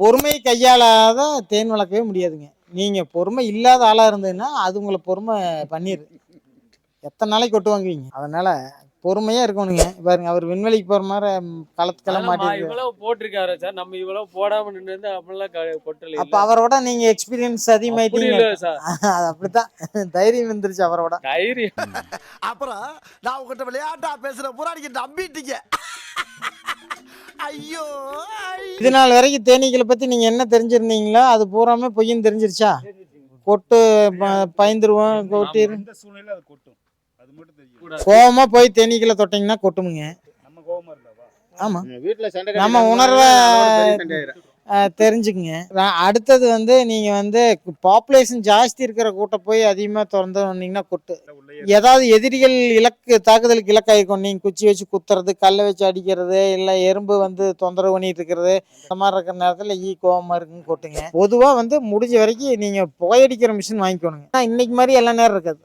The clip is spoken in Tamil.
பொறுமை கையாளாத தேன் வளர்க்கவே முடியாதுங்க. நீங்க பொறுமை இல்லாத ஆளா இருந்ததுன்னா அது உங்களை பொறுமை பண்ணிடு எத்தனை நாளைக்கு கொட்டு வாங்குவீங்க? அதனால பொறுமையா இருக்கணுங்க. பாருங்க அவர் விண்வெளிக்கு போற மாதிரி களத்துக்கெல்லாம் மாட்டி இவ்வளவு போட்டிருக்காரு சார். நம்ம இவ்வளவு போடாம நின்று அப்படிலாம் கொட்டல அப்ப அவரோட நீங்க எக்ஸ்பீரியன்ஸ் அதிகமாயிட்டீங்க. அது அப்படித்தான். தைரியம் வந்துருச்சு அவரோட தைரியம். அப்புறம் நான் உங்ககிட்ட விளையாட்டா பேசுற பூரா நீங்க நம்பிட்டீங்க. ஐயோ இது நாள் வரைக்கும் தேனீக்களை பத்தி நீங்க என்ன தெரிஞ்சிருந்தீங்களோ அது பூராமே பொய்ன்னு தெரிஞ்சிருச்சா? கொட்டு ப- பயந்துருவோம் கொட்டி. எந்த சூழ்நிலையில அது கொட்டும்? அது மட்டும் தெரியும் கூடாது. கோவமா போய் தேனீக்களை தொட்டீங்கன்னா கொட்டுமுங்க. நம்ம கோவமா இருந்தாவா ஆமா. வீட்டுல சண்டை நம்ம உணர்வை தெரிஞ்சுக்குங்க. அடுத்தது வந்து நீங்கள் வந்து பாப்புலேஷன் ஜாஸ்தி இருக்கிற கூட்டம் போய் அதிகமாக திறந்து வந்தீங்கன்னா கொட்டு. ஏதாவது எதிரிகள் இலக்கு தாக்குதலுக்கு இலக்காயிருக்கும் நீங்கள் குச்சி வச்சு குத்துறது கல்லை வச்சு அடிக்கிறது இல்லை எறும்பு வந்து தொந்தரவு பண்ணிட்டு இருக்கிறது இந்த மாதிரி இருக்கிற நேரத்தில் ஈ கோபமாக இருக்குன்னு கொட்டுங்க. பொதுவாக வந்து முடிஞ்ச வரைக்கும் நீங்கள் புகையடிக்கிற மிஷின் வாங்கிக்கணுங்க. ஆனா, இன்னைக்கு மாதிரி எல்லா நேரம் இருக்காது.